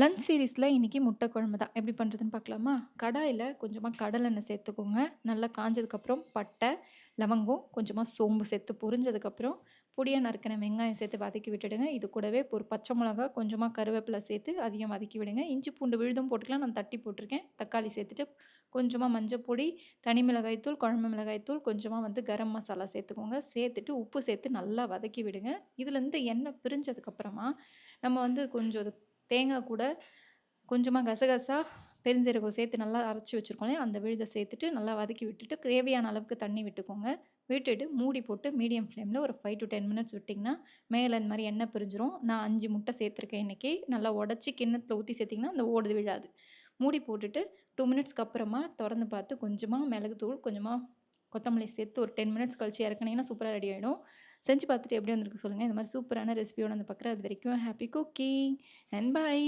Lunch சீரிஸில் இன்றைக்கி முட்டை குழம்பு தான். எப்படி பண்ணுறதுன்னு பார்க்கலாமா? கடாயில் கொஞ்சமாக கடலெண்ணெய் சேர்த்துக்கோங்க. நல்லா காஞ்சதுக்கப்புறம் பட்டை லவங்கம் கொஞ்சமாக சோம்பு சேர்த்து பொரிஞ்சதுக்கப்புறம் பொடியாக நறுக்கின வெங்காயம் சேர்த்து வதக்கி விட்டுடுங்க. இது கூடவே ஒரு பச்சை மிளகா கொஞ்சமாக கருவேப்பிலை சேர்த்து அதிகம் வதக்கி விடுங்க. இஞ்சி பூண்டு விழுதும் போட்டுக்கலாம். நான் தட்டி போட்டிருக்கேன். தக்காளி சேர்த்துட்டு கொஞ்சமாக மஞ்சள் பொடி தனி மிளகாய்த்தூள் குழம்பு மிளகாய்த்தூள் கொஞ்சமாக வந்து கரம் மசாலா சேர்த்துக்கோங்க. சேர்த்துட்டு உப்பு சேர்த்து நல்லா வதக்கி விடுங்க. இதுலேருந்து எண்ணெய் பிரிஞ்சதுக்கப்புறமா நம்ம வந்து கொஞ்சம் தேங்காய் கூட கொஞ்சமாக கசகசா பெருஞ்சீரகம் சேர்த்து நல்லா அரைச்சி வச்சுருக்கோம் அந்த விழுதை சேர்த்துட்டு நல்லா வதக்கி விட்டுட்டு தேவையான அளவுக்கு தண்ணி விட்டுக்கோங்க. விட்டுட்டு மூடி போட்டு மீடியம் ஃப்ளேமில் ஒரு ஃபைவ் டு டென் மினிட்ஸ் விட்டிங்கன்னா மேலே இந்த மாதிரி எண்ணெய் பிரிஞ்சிரும். நான் அஞ்சு முட்டை சேர்த்துருக்கேன் இன்றைக்கி நல்லா உடச்சி கிண்ணத்தில் ஊற்றி சேர்த்திங்கன்னா அந்த ஓடுது விழாது. மூடி போட்டுட்டு டூ மினிட்ஸ்க்கு அப்புறமா திறந்து பார்த்து கொஞ்சமாக மிளகுத்தூள் கொஞ்சமாக கொத்தமல்லி சேர்த்து ஒரு டென் மினிட்ஸ் கழிச்சு இறக்குனீங்கன்னா சூப்பராக ரெடி ஆகிடும் செஞ்சு பார்த்துட்டு எப்படி வந்திருக்கு சொல்லுங்கள் இந்த மாதிரி சூப்பரான ரெசிபியோட வந்து பார்க்குறேன். அது வரைக்கும் ஹாப்பி குக்கிங் அண்ட் பை